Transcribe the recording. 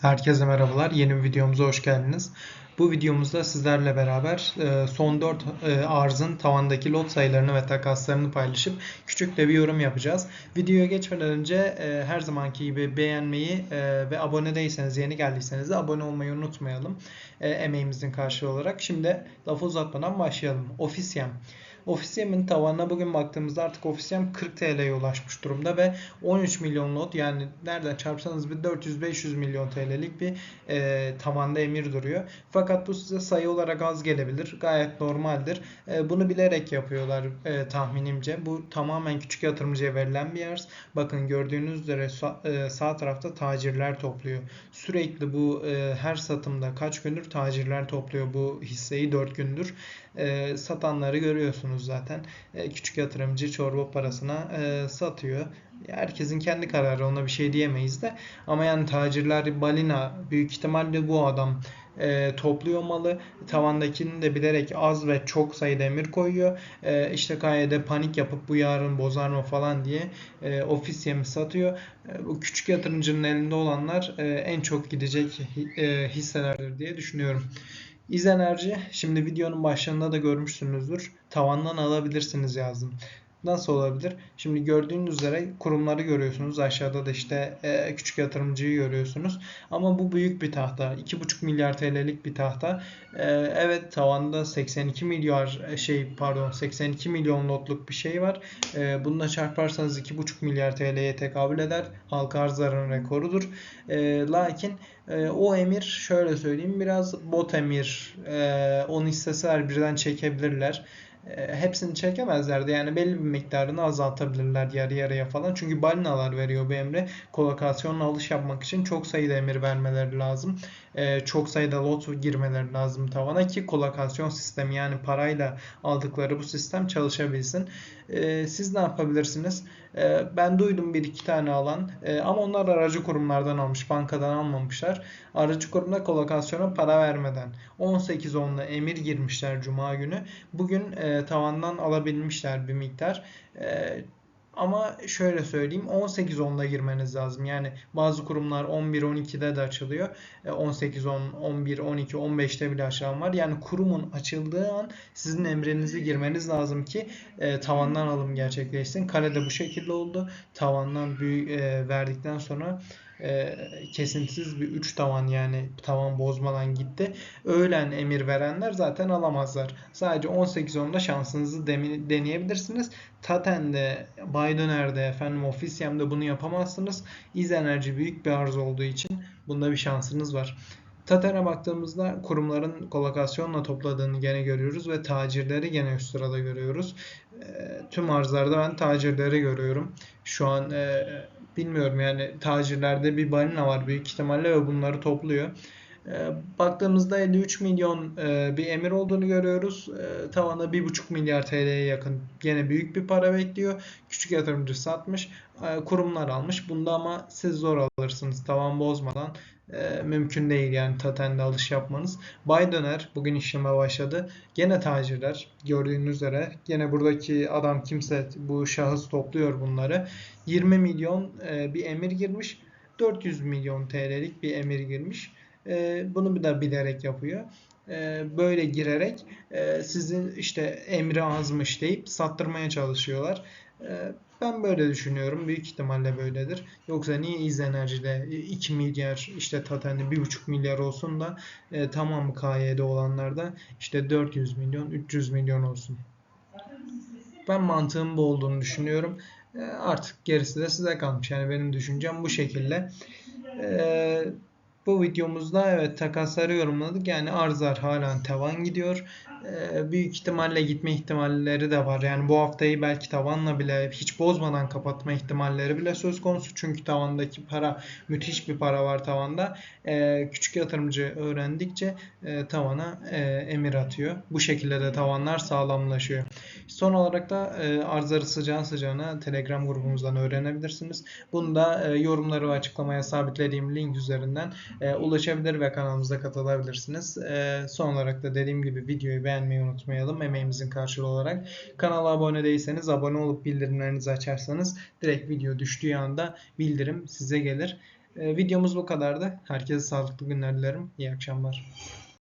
Herkese merhabalar. Yeni bir videomuza hoş geldiniz. Bu videomuzda sizlerle beraber e, son 4 arzın tavandaki lot sayılarını ve takaslarını paylaşıp küçük de bir yorum yapacağız. Videoya geçmeden önce e, her zamanki gibi beğenmeyi e, ve abone değilseniz, yeni geldiyseniz de abone olmayı unutmayalım. Emeğimizin karşılığı olarak. Şimdi lafı uzatmadan başlayalım. Ofisiyem. Ofisiyem'in tavanına bugün baktığımızda artık Ofisiyem 40 TL'ye ulaşmış durumda ve 13 milyon lot yani nereden çarpsanız bir 400-500 milyon TL'lik bir e, tavanda emir duruyor. Fakat bu size sayı olarak az gelebilir. Gayet normaldir. E, bunu bilerek yapıyorlar e, tahminimce. Bu tamamen küçük yatırımcıya verilen bir yer. Bakın gördüğünüz üzere sağ, e, sağ tarafta tacirler topluyor. Sürekli bu e, her satımda kaç gündür tacirler topluyor bu hisseyi 4 gündür. E, satanları görüyorsunuz zaten. E, küçük yatırımcı çorba parasına e, satıyor. Herkesin kendi kararı ona bir şey diyemeyiz de. Ama yani tacirler balina büyük ihtimalle bu adam e, topluyor malı. Tavandakini de bilerek az ve çok sayıda emir koyuyor. E, işte KYD panik yapıp bu yarın bozar mı falan diye e, ofis yemi satıyor. E, bu küçük yatırımcının elinde olanlar e, en çok gidecek e, hisselerdir diye düşünüyorum. İz enerji şimdi videonun başlarında da görmüşsünüzdür. Tavandan alabilirsiniz yazdım. Nasıl olabilir? Şimdi gördüğünüz üzere kurumları görüyorsunuz. Aşağıda da işte e, küçük yatırımcıyı görüyorsunuz. Ama bu büyük bir tahta. 2,5 milyar TL'lik bir tahta. E, evet tavanda 82 milyar e, şey pardon 82 milyon lotluk bir şey var. E, bununla çarparsanız 2,5 milyar TL'ye tekabül eder. Halka arzların rekorudur. Lakin o emir şöyle söyleyeyim biraz bot emir. E, onu isteseler birden çekebilirler. E, hepsini çekemezlerdi. Yani belli bir miktarını azaltabilirler yarı yarıya falan. Çünkü balinalar veriyor bu emri. Kolokasyonla alış yapmak için çok sayıda emir vermeleri lazım. E, çok sayıda lot girmeleri lazım tavana ki kolokasyon sistemi yani parayla aldıkları bu sistem çalışabilsin. E, siz ne yapabilirsiniz? ben duydum bir iki tane alan ama onlar aracı kurumlardan almış. Bankadan almamışlar. Aracı kurumda kolokasyona para vermeden 18.10'da emir girmişler Cuma günü. Bugün tavandan alabilmişler bir miktar. E, ama şöyle söyleyeyim 18 10'da girmeniz lazım. Yani bazı kurumlar 11 12'de de açılıyor. 18 10 11 12 15'te bile açılan var. Yani kurumun açıldığı an sizin emrinizi girmeniz lazım ki e, tavandan alım gerçekleşsin. Kalede bu şekilde oldu. Tavandan büyük e, verdikten sonra e, kesintisiz bir 3 tavan yani tavan bozmadan gitti. Öğlen emir verenler zaten alamazlar. Sadece 18-10'da şansınızı deneyebilirsiniz. Taten'de, Baydoner'de, efendim Ofisiyem'de bunu yapamazsınız. İz enerji büyük bir arz olduğu için bunda bir şansınız var. Taten'e baktığımızda kurumların kolokasyonla topladığını gene görüyoruz ve tacirleri gene üst sırada görüyoruz. E, tüm arzlarda ben tacirleri görüyorum. Şu an e, bilmiyorum yani tacirlerde bir balina var büyük ihtimalle ve bunları topluyor. E, baktığımızda 53 milyon e, bir emir olduğunu görüyoruz. E, tavana 1,5 milyar TL'ye yakın gene büyük bir para bekliyor. Küçük yatırımcı satmış. E, kurumlar almış. Bunda ama siz zor alırsınız tavan bozmadan. E, mümkün değil yani Taten'de alış yapmanız. Baydoner bugün işleme başladı. Gene tacirler gördüğünüz üzere. Gene buradaki adam kimse bu şahıs topluyor bunları. 20 milyon bir emir girmiş. 400 milyon TL'lik bir emir girmiş. E, bunu de bilerek yapıyor e, böyle girerek e, sizin işte emri azmış deyip sattırmaya çalışıyorlar. E, ben böyle düşünüyorum. Büyük ihtimalle böyledir. Yoksa niye İz Enerji'de 2 milyar işte Taten'de 1,5 milyar olsun da e, tamam KY'de olanlarda işte 400 milyon 300 milyon olsun. Ben mantığın bu olduğunu düşünüyorum. E, artık gerisi de size kalmış. Yani benim düşüncem bu şekilde. E, bu videomuzda evet takasları yorumladık. Yani arzlar halen tavan gidiyor. Ee, büyük ihtimalle gitme ihtimalleri de var. Yani bu haftayı belki tavanla bile hiç bozmadan kapatma ihtimalleri bile söz konusu. Çünkü tavandaki para müthiş bir para var tavanda. Ee, küçük yatırımcı öğrendikçe e, tavana e, emir atıyor. Bu şekilde de tavanlar sağlamlaşıyor. Son olarak da e, arzları sıcağın sıcağına Telegram grubumuzdan öğrenebilirsiniz. Bunu da yorumları ve açıklamaya sabitlediğim link üzerinden ulaşabilir ve kanalımıza katılabilirsiniz. Son olarak da dediğim gibi videoyu beğenmeyi unutmayalım emeğimizin karşılığı olarak. Kanala abone değilseniz abone olup bildirimlerinizi açarsanız direkt video düştüğü anda bildirim size gelir. E, videomuz bu kadardı. Herkese sağlıklı günler dilerim. İyi akşamlar.